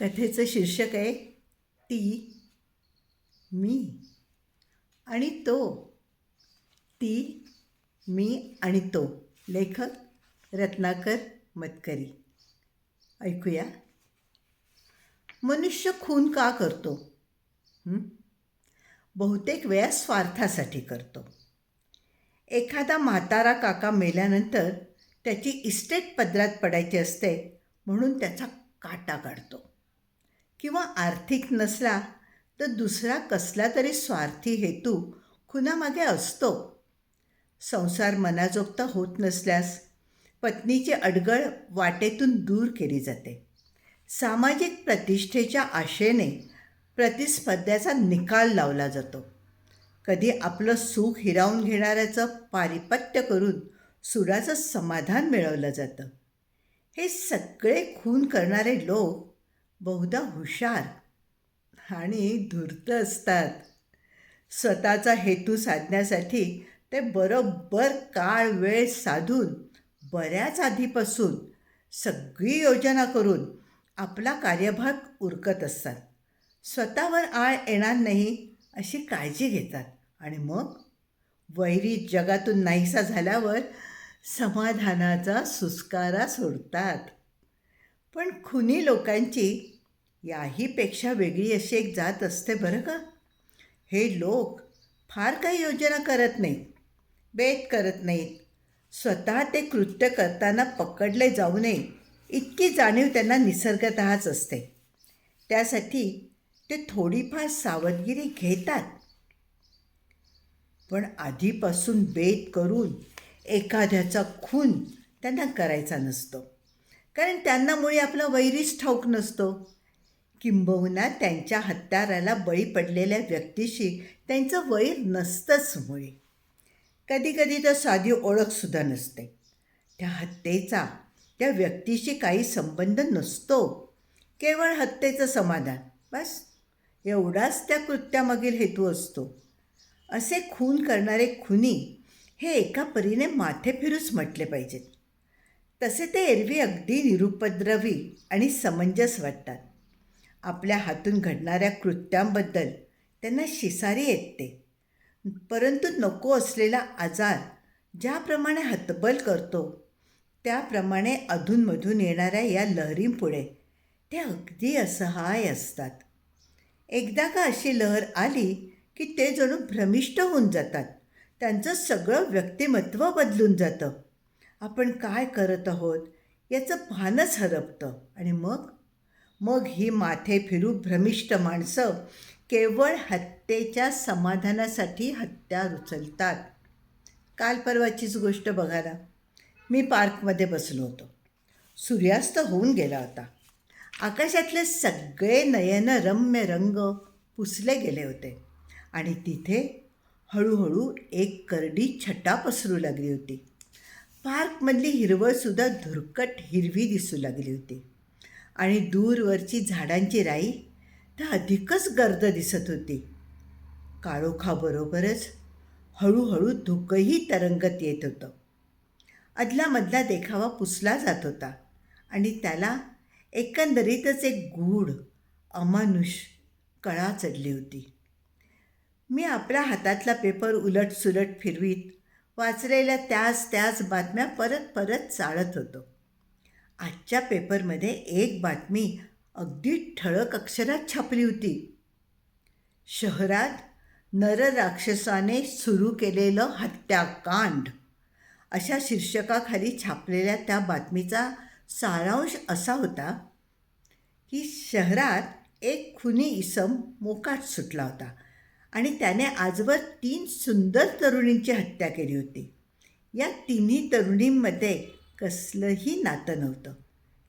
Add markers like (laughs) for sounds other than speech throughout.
कथेचं शीर्षक आहे ती मी. आणि तो ती मी आणि तो. लेखक रत्नाकर मतकरी. ऐकूया. मनुष्य खून का करतो? बहुतेक वेळा स्वार्थासाठी करतो. एखादा म्हातारा काका मेल्यानंतर त्याची इस्टेट पदरात पडायची असते म्हणून त्याचा काटा काढतो. किंवा आर्थिक नसला तर दुसरा कसला तरी स्वार्थी हेतू खुनामागे असतो. संसार मनाजोगता होत नसल्यास पत्नीची अडगळ वाटेतून दूर केली जाते. सामाजिक प्रतिष्ठेच्या आशेने प्रतिस्पर्ध्याचा निकाल लावला जातो. कधी आपलं सुख हिरावून घेणाऱ्याचं पारिपत्य करून सुराचं समाधान मिळवलं जातं. हे सगळे खून करणारे लोक बहुधा हुशार आणि धूर्त असतात. स्वतःचा हेतू साधण्यासाठी ते बरोबर काळ वेळ साधून बऱ्याच आधीपासून सगळी योजना करून आपला कार्यभाग उरकत असतात. स्वतःवर आळ येणार नाही अशी काळजी घेतात. आणि मग? वैरी जगातून नाहीसा झाल्यावर समाधानाचा सुस्कारा सोडतात. पण खुनी लोकांची याहीपेक्षा वेगळी अशी एक जात असते बरं का? हे लोक फार काही योजना करत नाहीत बेत करत नाहीत. स्वतः ते कृत्य करताना पकडले जाऊ नये इतकी जाणीव त्यांना निसर्गतःच असते. त्यासाठी ते थोडीफार सावधगिरी घेतात. पण आधीपासून बेत करून एखाद्याचा खून त्यांना करायचा नसतो. कारण त्यांना मुळी आपला वैरीच ठाऊक नसतो. किंबहुना त्यांच्या हत्याराला बळी पडलेल्या व्यक्तीशी त्यांचं वैर नसतंच मुळे. कधीकधी तर साधी ओळखसुद्धा नसते. त्या हत्येचा त्या व्यक्तीशी काही संबंध नसतो. केवळ हत्येचं समाधान बस. एवढाच त्या कृत्यामागील हेतू असतो. असे खून करणारे खुनी हे एका परीने माथे फिरूच म्हटले पाहिजेत. तसे ते एरवी अगदी निरुपद्रवी आणि समंजस वाटतात. आपल्या हातून घडणाऱ्या कृत्यांबद्दल त्यांना शिसारी येते. परंतु नको असलेला आजार ज्याप्रमाणे हतबल करतो त्याप्रमाणे अधूनमधून येणाऱ्या या लहरींपुढे ते अगदी असहाय असतात. एकदा का अशी लहर आली की ते जणू भ्रमिष्ट होऊन जातात. त्यांचं सगळं व्यक्तिमत्व बदलून जातं. आपण काय करत आहोत? याचं भानच हरपतं. आणि मग? मग ही माथे फिरू भ्रमिष्ट माणसं केवळ हत्येच्या समाधानासाठी हत्या उचलतात काल परवाचीच गोष्ट बघायला मी पार्कमध्ये बसलो होतो. सूर्यास्त होऊन गेला होता. आकाशातले सगळे नयनरम्य रंग पुसले गेले होते. आणि तिथे हळूहळू एक करडी छटा पसरू लागली होती. पार्कमधली हिरवळसुद्धा धुरकट हिरवी दिसू लागली होती. आणि दूरवरची झाडांची राई तर अधिकच गर्द दिसत होती. काळोखाबरोबरच हळूहळू धुकंही तरंगत येत होतं. अदलामधला देखावा पुसला जात होता आणि त्याला एकंदरीतच एक गूढ अमानुष कळा चढली होती. मी आपल्या हातातला पेपर उलट सुलट फिरवीत वाचलेल्या त्याच त्याच बातम्या परत परत चाळत होतो. आजच्या पेपरमध्ये एक बातमी अगदी ठळक अक्षरात छापली होती. शहरात नरराक्षसाने सुरू केलेलं हत्याकांड. अशा शीर्षकाखाली छापलेल्या त्या बातमीचा सारांश असा होता की शहरात एक खुनी इसम मोकाट सुटला होता. आणि त्याने आजवर तीन सुंदर तरुणींची हत्या केली होती. या तिन्ही तरुणींमध्ये कसलंही नातं नव्हतं.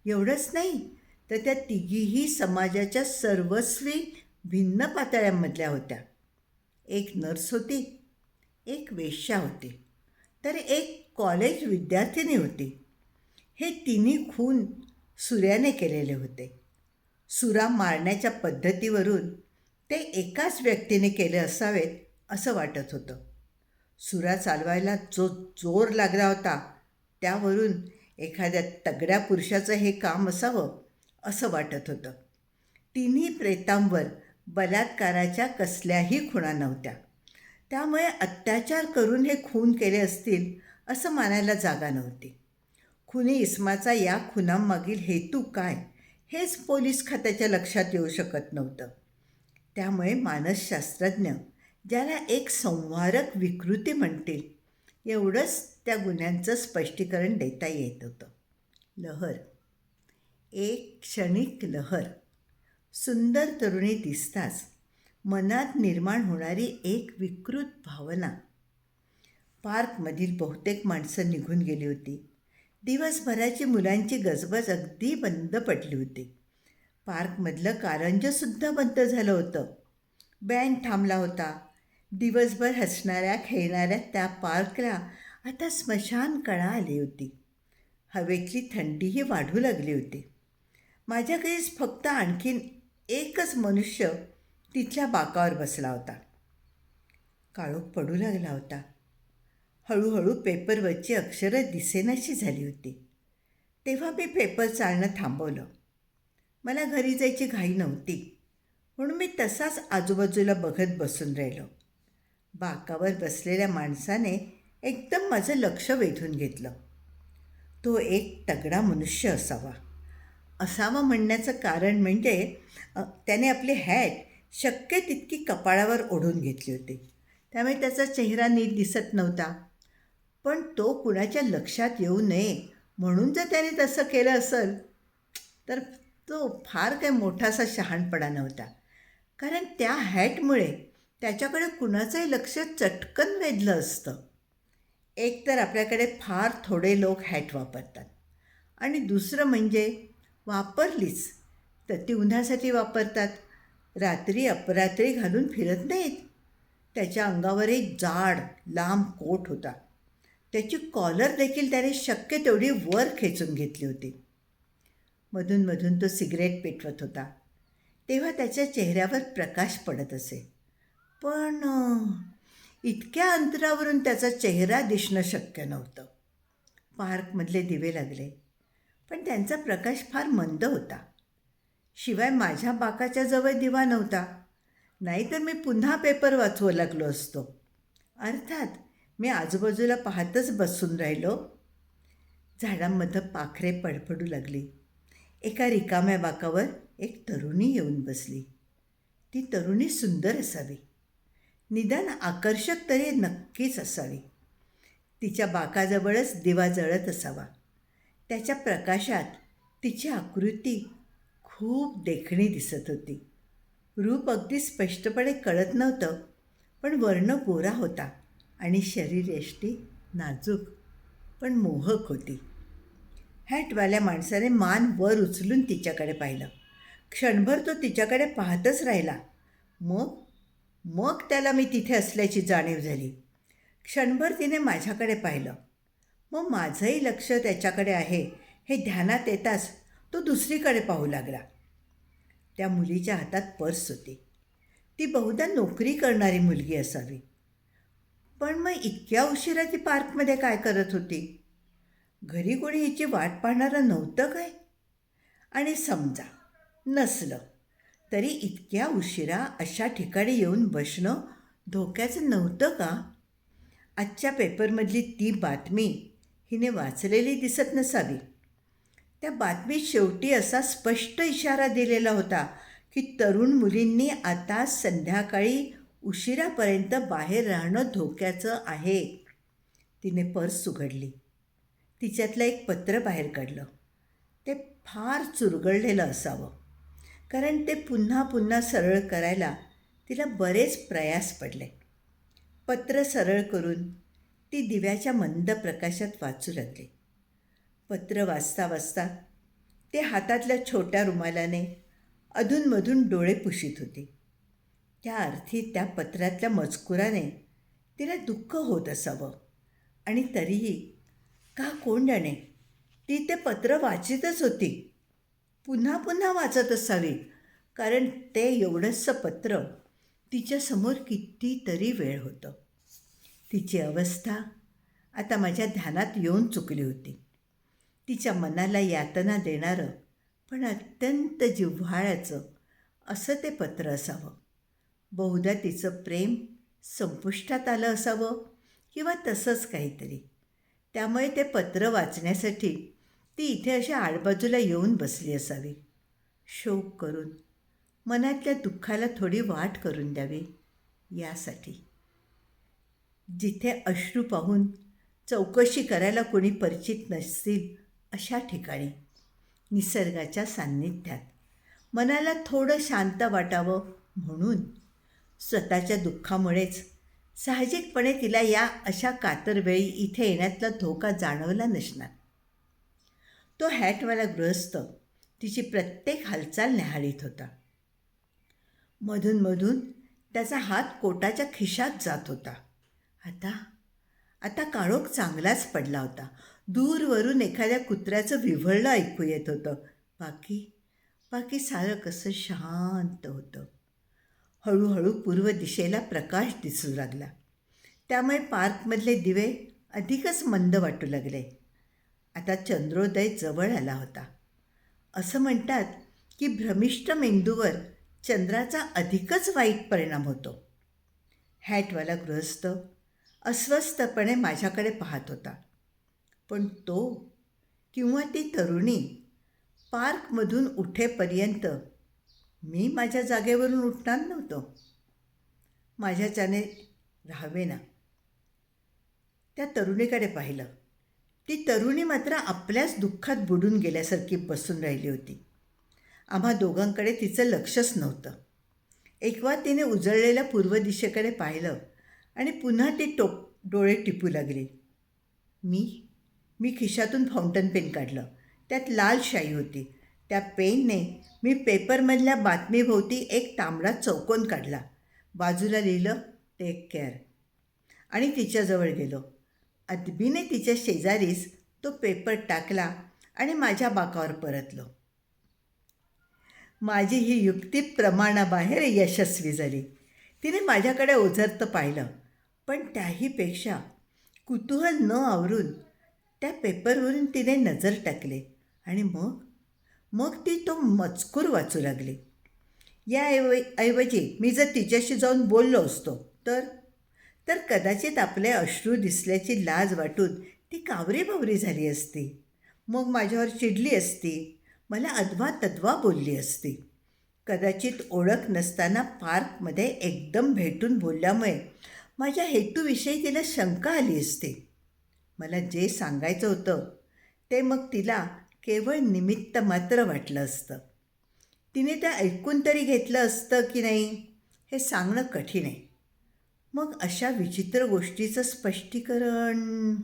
एवढंच नाही तर त्या तिघीही समाजाच्या सर्वस्वी भिन्न पातळ्यांमधल्या होत्या. एक नर्स होती एक वेश्या होती तर एक कॉलेज विद्यार्थिनी होती. हे तिन्ही खून सूर्याने केलेले होते. सुरा मारण्याच्या पद्धतीवरून ते एकाच व्यक्तीने केले असावेत असं वाटत होतं. सुरा चालवायला जो जोर लागला होता त्यावरून एखाद्या तगड्या पुरुषाचं हे काम असावं असं वाटत होतं. तिन्ही प्रेतांवर बलात्काराच्या कसल्याही खुणा नव्हत्या. त्यामुळे अत्याचार करून हे खून केले असतील असं मानायला जागा नव्हती. खुनी इस्माचा या खुनांमागील हेतू काय हेच पोलीस खात्याच्या लक्षात येऊ शकत नव्हतं. त्यामुळे मानसशास्त्रज्ञ ज्याला एक संवारक विकृती म्हणतील एवढंच त्या गुन्ह्यांचं स्पष्टीकरण देता येत होतं. लहर. एक क्षणिक लहर. सुंदर तरुणी दिसताच मनात निर्माण होणारी एक विकृत भावना. पार्कमधील बहुतेक माणसं निघून गेली होती. दिवसभराची मुलांची गजबज अगदी बंद पडली होती. पार्कमधलं कारंजसुद्धा बंद झालं होतं. बँड थांबला होता. दिवसभर हसणाऱ्या खेळणाऱ्या त्या पार्कला आता स्मशान कळा आली होती. हवेतली थंडीही वाढू लागली होती. माझ्याकडेच फक्त आणखीन एकच मनुष्य तिथल्या बाकावर बसला होता. काळोख पडू लागला होता. हळूहळू पेपरवरची अक्षरं दिसेनाशी झाली होती. तेव्हा मी पेपर चालणं थांबवलं. मला घरी जायची घाई नव्हती. म्हणून मी तसाच आजूबाजूला बघत बसून राहिलो. बाकावर बसलेल्या माणसाने एकदम माझं लक्ष वेधून घेतलं. तो एक तगडा मनुष्य असावा. असावा म्हणण्याचं कारण म्हणजे त्याने आपली हॅट शक्य तितकी कपाळावर ओढून घेतली होती. त्यामुळे त्याचा चेहरा नीट दिसत नव्हता. पण तो कुणाच्या लक्षात येऊ नये म्हणून जर त्याने तसं केलं असेल तर तो फार काही मोठासा शहाणपणा नव्हता. कारण त्या हॅटमुळे त्याच्याकडे कुणाचंही लक्ष चटकन वेधलं असतं. एक तर आपल्याकडे फार थोडे लोक हॅट वापरतात. आणि दुसरं म्हणजे वापरलीच तर ती उन्हासाठी वापरतात. रात्री अपरात्री घालून फिरत नाहीत. त्याच्या अंगावर एक जाड लांब कोट होता. त्याची कॉलर देखील त्याने शक्य तेवढी वर खेचून घेतली होती. मधून मधून तो सिगरेट पेटवत होता. तेव्हा त्याच्या चेहऱ्यावर प्रकाश पडत असे. पण इतक्या अंतरावरून त्याचा चेहरा दिसणं शक्य नव्हतं. पार्कमधले दिवे लागले. पण त्यांचा प्रकाश फार मंद होता. शिवाय माझ्या बाकाच्या जवळ दिवा नव्हता. नाहीतर मी पुन्हा पेपर वाचवू लागलो असतो. अर्थात मी आजूबाजूला पाहतच बसून राहिलो. झाडांमधं पाखरे पडपडू लागली. एका रिकाम्या बाकावर एक तरुणी येऊन बसली. ती तरुणी सुंदर असावी. निदान आकर्षक तरी नक्कीच असावी. तिच्या बाकाजवळच दिवा जळत असावा. त्याच्या प्रकाशात तिची आकृती खूप देखणी दिसत होती. रूप अगदी स्पष्टपणे कळत नव्हतं पण वर्ण गोरा होता आणि शरीरयष्टी नाजूक पण मोहक होती. हॅटवाल्या माणसाने मान वर उचलून तिच्याकडे पाहिलं. क्षणभर तो तिच्याकडे पाहतच राहिला. मग? मग त्याला मी तिथे असल्याची जाणीव झाली. क्षणभर तिने माझ्याकडे पाहिलं. मग माझंही लक्ष त्याच्याकडे आहे हे ध्यानात येताच तो दुसरीकडे पाहू लागला. त्या मुलीच्या हातात पर्स होती. ती बहुधा नोकरी करणारी मुलगी असावी. पण मग इतक्या उशिरा ती पार्कमध्ये काय करत होती? घरी कोणी हिची वाट पाहणारं नव्हतं काय? आणि समजा नसलं तरी इतक्या उशिरा अशा ठिकाणी येऊन बसणं धोक्याचं नव्हतं का? आजच्या पेपरमधली ती बातमी हिने वाचलेली दिसत नसावी. त्या बातमीत शेवटी असा स्पष्ट इशारा दिलेला होता की तरुण मुलींनी आता संध्याकाळी उशिरापर्यंत बाहेर राहणं धोक्याचं आहे. तिने पर्स उघडली. तिच्यातलं एक पत्र बाहेर काढलं. ते फार चुरगळलेलं असावं. कारण ते पुन्हा पुन्हा सरळ करायला तिला बरेच प्रयास पडले. पत्र सरळ करून ती दिव्याच्या मंद प्रकाशात वाचू लागली. पत्र वाचता वाचता ते हातातल्या छोट्या रुमालाने अधूनमधून डोळे पुशीत होते. त्या अर्थी त्या पत्रातल्या मजकुराने तिला दुःख होत असावं आणि तरीही का कोण जाणे ती ते पत्र वाचितच होती. पुन्हा पुन्हा वाचत असावी कारण ते एवढंसं पत्र तिच्यासमोर कितीतरी वेळ होतं. तिची अवस्था आता माझ्या ध्यानात येऊन चुकली होती. तिच्या मनाला यातना देणारं पण अत्यंत जिव्हाळ्याचं असं ते पत्र असावं. बहुधा तिचं प्रेम संपुष्टात आलं असावं किंवा तसंच काहीतरी. त्यामुळे ते पत्र वाचण्यासाठी ती इथे अशी आडबाजूला येऊन बसली असावी. शोक करून मनातल्या दुःखाला थोडी वाट करून द्यावी यासाठी. जिथे अश्रू पाहून चौकशी करायला कोणी परिचित नसतील अशा ठिकाणी निसर्गाच्या सान्निध्यात मनाला थोडं शांत वाटावं म्हणून स्वतःच्या दुःखामुळेच साहजिकपणे तिला या अशा कातरवेळी इथे येण्यातला धोका जाणवला नसणार. तो हॅटवाला गृहस्थ तिची प्रत्येक हालचाल न्याहाळीत होता. मधूनमधून त्याचा हात कोटाच्या खिशात जात होता. आता आता काळोख चांगलाच पडला होता. दूरवरून एखाद्या कुत्र्याचं विव्हळलं ऐकू येत होतं. बाकी बाकी सारं कसं शांत होतं. हळूहळू पूर्व दिशेला प्रकाश दिसू लागला. त्यामुळे पार्कमधले दिवे अधिकच मंद वाटू लागले. आता चंद्रोदय जवळ आला होता. असं म्हणतात की भ्रमिष्ट मेंदूवर चंद्राचा अधिकच वाईट परिणाम होतो. हॅटवाला गृहस्थ अस्वस्थपणे माझ्याकडे पाहत होता. पण तो किंवा ती तरुणी पार्कमधून उठेपर्यंत मी माझ्या जागेवरून उठणार नव्हतो. माझ्याच्याने राहावे ना त्या तरुणीकडे पाहिलं. ती तरुणी मात्र आपल्याच दुःखात बुडून गेल्यासारखी बसून राहिली होती. आम्हा दोघांकडे तिचं लक्षच नव्हतं. एकवा तिने उजळलेल्या पूर्व दिशेकडे पाहिलं आणि पुन्हा ती टोप डोळे टिपू लागली. मी? मी खिशातून फाउंटन पेन काढलं. त्यात लाल शाई होती. त्या पेनने मी पेपरमधल्या बातमीभोवती एक तांबडा चौकोन काढला. बाजूला लिहिलं टेक केअर आणि तिच्याजवळ गेलो. अदबीने तिच्या शेजारीच तो पेपर टाकला आणि माझ्या बाकावर परतलो. माझी ही युक्ती प्रमाणाबाहेर यशस्वी झाली. तिने माझ्याकडे ओझरतं पाहिलं पण त्याहीपेक्षा कुतूहल न आवरून त्या पेपरवरून तिने नजर टाकले आणि मग मग ती तो मजकूर वाचू लागली. या ऐव ऐवजी मी जर तिच्याशी जाऊन बोललो असतो तर? तर कदाचित आपले अश्रू दिसल्याची लाज वाटून ती कावरीबावरी झाली असती. मग माझ्यावर चिडली असती. मला अद्वा तद्वा बोलली असती. कदाचित ओळख नसताना पार्कमध्ये एकदम भेटून बोलल्यामुळे माझ्या हेतूविषयी तिला शंका आली असते. मला जे सांगायचं होतं ते मग तिला केवळ निमित्त मात्र वाटलं असतं. तिने ते ऐकून तरी घेतलं असतं की नाही हे सांगणं कठीण आहे. मग अशा विचित्र गोष्टीचं स्पष्टीकरण?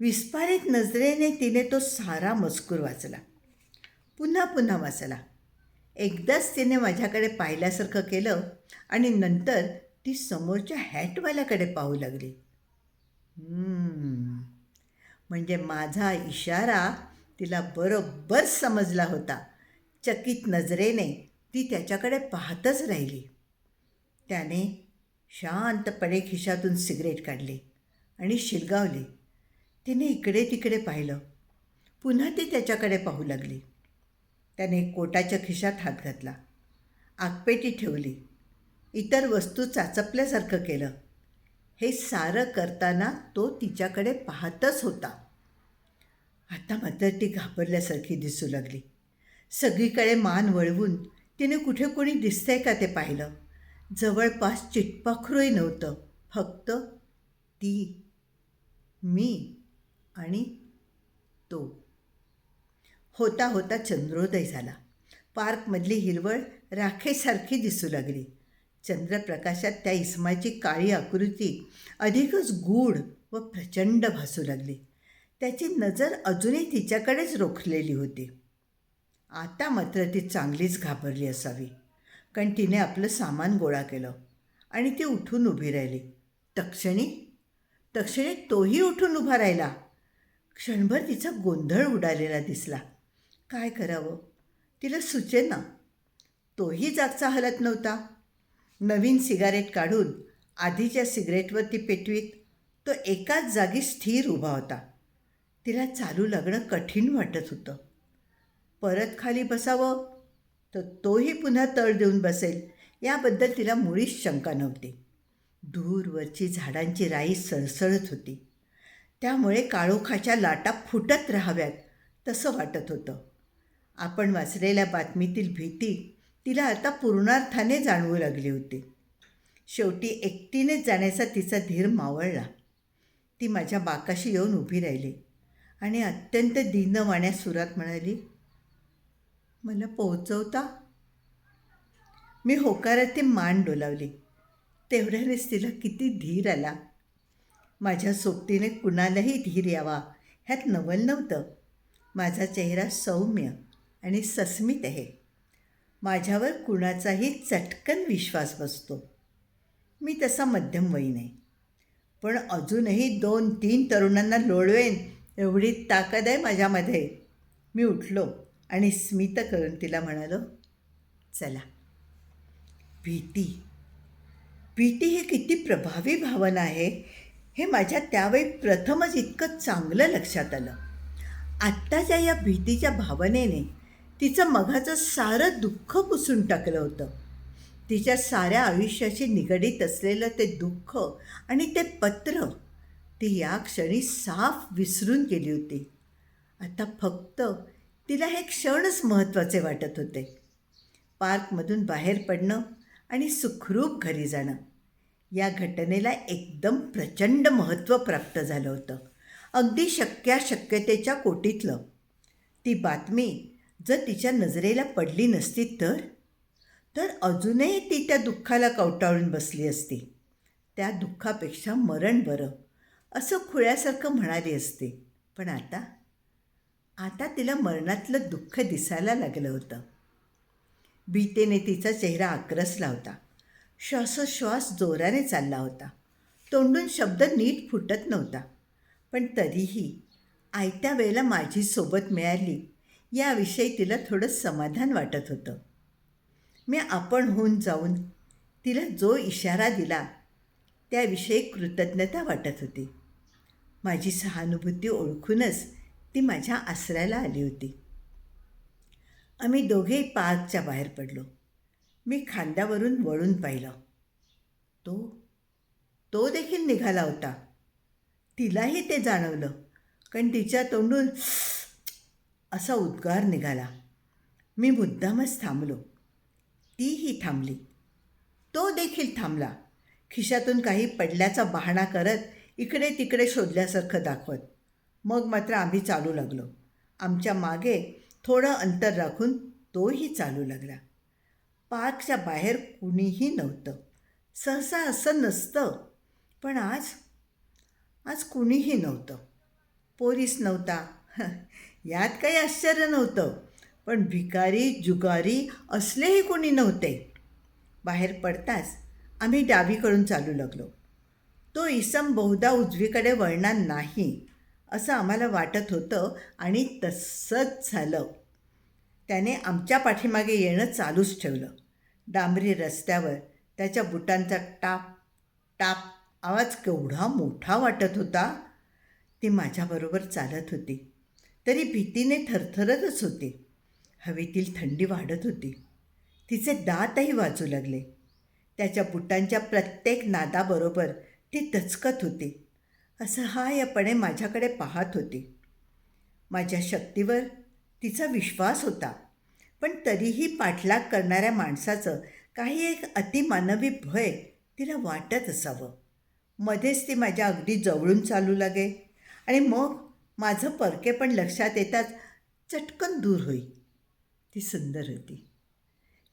विस्फारित नजरेने तिने तो सारा मजकूर वाचला. पुन्हा पुन्हा वाचला. एकदाच तिने माझ्याकडे पाहिल्यासारखं केलं आणि नंतर ती समोरच्या हॅटवाल्याकडे पाहू लागली. म्हणजे माझा इशारा तिला बरोबर समजला होता. चकित नजरेने ती त्याच्याकडे पाहतच राहिली. त्याने शांतपणे खिशातून सिगरेट काढली आणि शिलगावली. तिने इकडे तिकडे पाहिलं. पुन्हा ती त्याच्याकडे पाहू लागली. त्याने कोटाच्या खिशात हात घातला. आगपेटी ठेवली. इतर वस्तू चाचपल्यासारखं केलं. हे सारं करताना तो तिच्याकडे पाहतच होता. आता मात्र ती घाबरल्यासारखी दिसू लागली. सगळीकडे मान वळवून तिने कुठे कोणी दिसतंय का ते पाहिलं. जवळपास चिटपाखरूही नव्हतं. फक्त ती मी आणि तो. होता होता चंद्रोदय झाला. पार्कमधली हिरवळ राखेसारखी दिसू लागली. चंद्रप्रकाशात त्या इसमाची काळी आकृती अधिकच गूढ व प्रचंड भासू लागली. त्याची नजर अजूनही तिच्याकडेच रोखलेली होती. आता मात्र ती चांगलीच घाबरली असावी. कारण तिने आपलं सामान गोळा केलं आणि ती उठून उभी राहिली. तक्षणी? तक्षणी तोही उठून उभा राहिला. क्षणभर तिचा गोंधळ उडालेला दिसला. काय करावं? तिला सुचेना तोही जागचा हलत नव्हता. नवीन सिगारेट काढून आधीच्या सिगरेटवर ती पेटवीत तो एकाच जागी स्थिर उभा होता. तिला चालू लागणं कठीण वाटत होतं. परत खाली बसावं तर तोही पुन्हा तळ देऊन बसेल याबद्दल तिला मुळीच शंका नव्हती. दूरवरची झाडांची राई सळसळत होती. त्यामुळे काळोखाच्या लाटा फुटत राहाव्यात तसं वाटत होतं. आपण वाचलेल्या बातमीतील भीती तिला आता पूर्णार्थाने जाणवू लागली होती. शेवटी एकटीनेच जाण्याचा तिचा धीर मावळला. ती माझ्या बाकाशी येऊन उभी राहिली. आणि अत्यंत दीनवाण्या सुरात म्हणाली मला पोहोचवता? मी होकारात ती मान डोलावली. तेवढ्यानेच तिला किती धीर आला. माझ्या सोबतीने कुणालाही धीर यावा ह्यात नवल नव्हतं. माझा चेहरा सौम्य आणि सस्मित आहे. माझ्यावर कुणाचाही चटकन विश्वास बसतो. मी तसा मध्यमवयीन आहे. पण अजूनही दोन तीन तरुणांना लोळवेन एवढी ताकद आहे माझ्यामध्ये. मी उठलो आणि स्मित करून तिला म्हणालो चला. भीती भीती ही किती प्रभावी भावना आहे. हे माझ्या त्यावेळी प्रथमच इतकं चांगलं लक्षात आलं. आत्ताच्या या भीतीच्या भावनेने तिचं मघाचं सारं दुःख पुसून टाकलं होतं. तिच्या साऱ्या आयुष्याशी निगडीत असलेलं ते दुःख आणि ते पत्र ती या क्षणी साफ विसरून गेली होती. आता फक्त तिला हे क्षणच महत्त्वाचे वाटत होते. पार्कमधून बाहेर पडणं आणि सुखरूप घरी जाणं. या घटनेला एकदम प्रचंड महत्त्व प्राप्त झालं होतं. अगदी शक्याशक्यतेच्या कोटीतलं. ती बातमी जर तिच्या नजरेला पडली नसती तर? तर अजूनही ती त्या दुःखाला कवटाळून बसली असती. त्या दुःखापेक्षा मरण बरं. असं खुळ्यासारखं म्हणाली असते. पण आता आता तिला मरणातलं दुःख दिसायला लागलं होतं. भीतेने तिचा चेहरा आक्रसला होता. श्वासोश्वास जोराने चालला होता. तोंडून शब्द नीट फुटत नव्हता. पण तरीही आयत्या वेळेला माझी सोबत मिळाली याविषयी तिला थोडं समाधान वाटत होतं. मी आपण होऊन जाऊन तिला जो इशारा दिला त्याविषयी कृतज्ञता वाटत होती. माझी सहानुभूती ओळखूनच ती माझ्या आसऱ्याला आली होती. आम्ही दोघेही पार्कच्या बाहेर पडलो. मी खांद्यावरून वळून पाहिलं. तो तो देखील निघाला होता. तिलाही ते जाणवलं कारण तिच्या तोंडून असा उद्गार निघाला. मी मुद्दामच थांबलो. तीही थांबली. तो देखील थांबला. खिशातून काही पडल्याचा बहाणा करत इकडे तिकडे शोधल्यासारखं दाखवत. मग मात्र आम्ही चालू लागलो. आमच्या मागे थोडं अंतर राखून तोही चालू लागला. पार्कच्या बाहेर कुणीही नव्हतं. सहसा असं नसतं. पण आज आज कुणीही नव्हतं. पोलीस नव्हता. (laughs) यात काही आश्चर्य नव्हतं. पण भिकारी जुगारी असलेही कोणी नव्हते. बाहेर पडताच आम्ही डावीकडून चालू लागलो. तो इसम बहुधा उजवीकडे वळणार नाही असं आम्हाला वाटत होतं आणि तसंच झालं. त्याने आमच्या पाठीमागे येणं चालूच ठेवलं. डांबरी रस्त्यावर त्याच्या बुटांचा टाप टाप आवाज केवढा मोठा वाटत होता. ती माझ्याबरोबर चालत होती. तरी भीतीने थरथरतच होती. हवेतील थंडी वाढत होती. तिचे दातही वाजू लागले. त्याच्या बुटांच्या प्रत्येक नादाबरोबर ती दचकत होती. असहायपणे माझ्याकडे पाहत होती. माझ्या शक्तीवर तिचा विश्वास होता. पण तरीही पाठलाग करणाऱ्या माणसाचं काही एक अतिमानवी भय तिला वाटत असावं. मध्येच ती माझ्या अगदी जवळून चालू लागे आणि मग माझं परके पण लक्षात येताच चटकन दूर होई. ती सुंदर होती.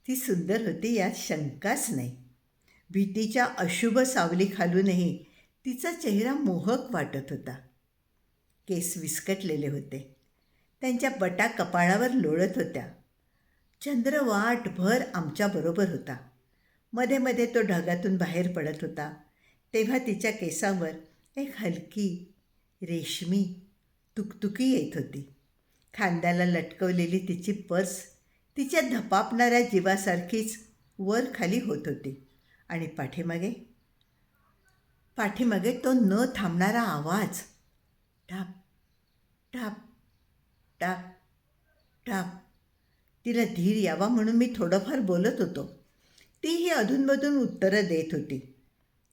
ती सुंदर होती यात शंकाच नाही. भीतीच्या अशुभ सावली खालूनही तिचा चेहरा मोहक वाटत होता. केस विस्कटलेले होते. त्यांच्या बटा कपाळावर लोळत होत्या. चंद्र वाटभर आमच्याबरोबर होता. मध्ये मध्ये तो ढगातून बाहेर पडत होता. तेव्हा तिच्या केसांवर एक हलकी रेशमी तुकतुकी येत होती. खांद्याला लटकवलेली तिची पर्स तिच्या धपापणाऱ्या जीवासारखीच वर खाली होत होती. आणि पाठीमागे? पाठीमागे तो न थांबणारा आवाज. टाप टाप टाप टाप. तिला धीर यावा म्हणून मी थोडंफार बोलत होतो. तीही अधूनमधून उत्तरं देत होती.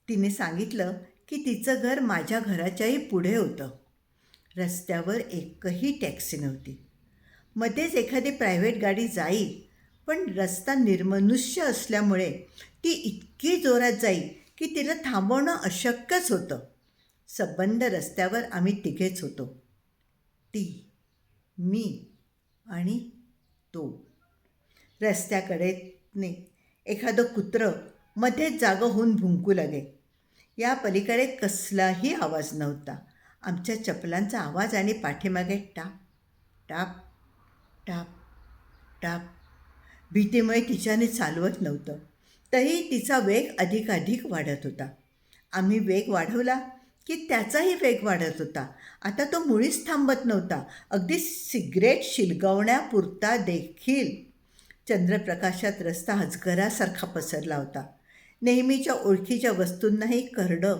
तिने सांगितलं की तिचं घर माझ्या घराच्याही पुढे होतं. रस्त्यावर एकही टॅक्सी नव्हती. मध्येच एखादी प्रायव्हेट गाडी जाईल पण रस्ता निर्मनुष्य असल्यामुळे ती इतकी जोरात जाई की तिला थांबवणं अशक्यच होतं. सबंध रस्त्यावर आम्ही तिघेच होतो. ती मी आणि तो. रस्त्याकडेने एखादं कुत्रं मध्येच जागं होऊन भुंकू लागे. या पलीकडे कसलाही आवाज नव्हता. आमच्या चपलांचा आवाज आणि पाठीमागे टाप टाप टाप टाप. भीतीमुळे तिच्याने चालवत नव्हतं. तरी तिचा वेग अधिकाधिक वाढत होता. आम्ही वेग वाढवला की त्याचाही वेग वाढत होता. आता तो मुळीच थांबत नव्हता. अगदी सिगरेट शिलगवण्यापुरता देखील चंद्रप्रकाशात रस्ता अजगरासारखा पसरला होता. नेहमीच्या ओळखीच्या वस्तूंनाही करडं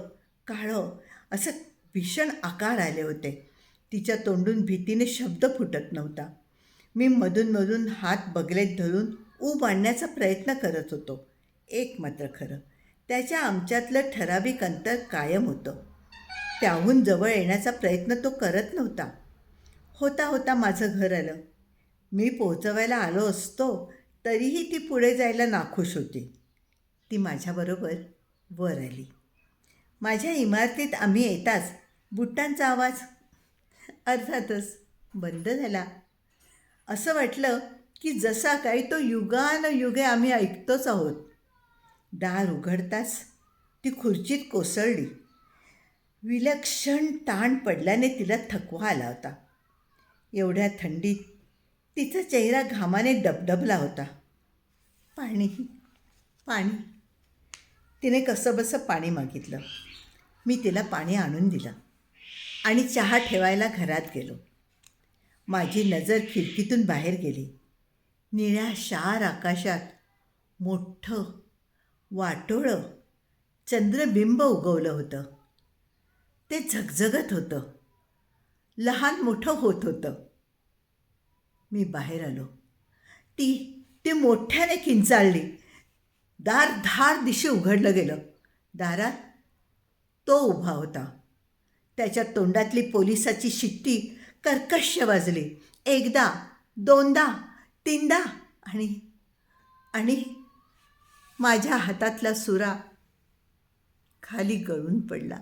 काळं असं भीषण आकार आले होते. तिच्या तोंडून भीतीने शब्द फुटत नव्हता. मी मधूनमधून हात बगलेत धरून ऊब आणण्याचा प्रयत्न करत होतो. एक मात्र खरं. त्याच्या आमच्यातलं ठराविक अंतर कायम होतं. त्याहून जवळ येण्याचा प्रयत्न तो करत नव्हता. होता होता माझं घर आलं. मी पोहोचवायला आलो असतो तरीही ती पुढे जायला नाखुश होती. ती माझ्याबरोबर वर आली. माझ्या इमारतीत आम्ही येताच बुट्टांचा आवाज अर्थातच बंद झाला. असं वाटलं की जसा काही तो युगानयुगे आम्ही ऐकतोच आहोत. दार उघडताच ती खुर्चीत कोसळली. विलक्षण ताण पडल्याने तिला थकवा आला होता. एवढ्या थंडीत तिचा चेहरा घामाने डबडबला होता. पाणी पाणी. तिने कसंबसं पाणी मागितलं. मी तिला पाणी आणून दिलं आणि चहा ठेवायला घरात गेलो. माझी नजर खिडकीतून बाहेर गेली. निळ्या शार आकाशात मोठं वाटोळं चंद्रबिंब उगवलं होतं. ते झगझगत होतं. लहान मोठं होत होतं. मी बाहेर आलो. ती ती मोठ्याने किंचाळली. दार धार दिशी उघडलं गेलं. दारात तो उभा होता. त्याच्या तोंडातली पोलिसाची शिट्टी कर्कश्य वाजली. एकदा दोनदा तीनदा आणि आणि माझ्या हातातला सुरा खाली गळून पडला.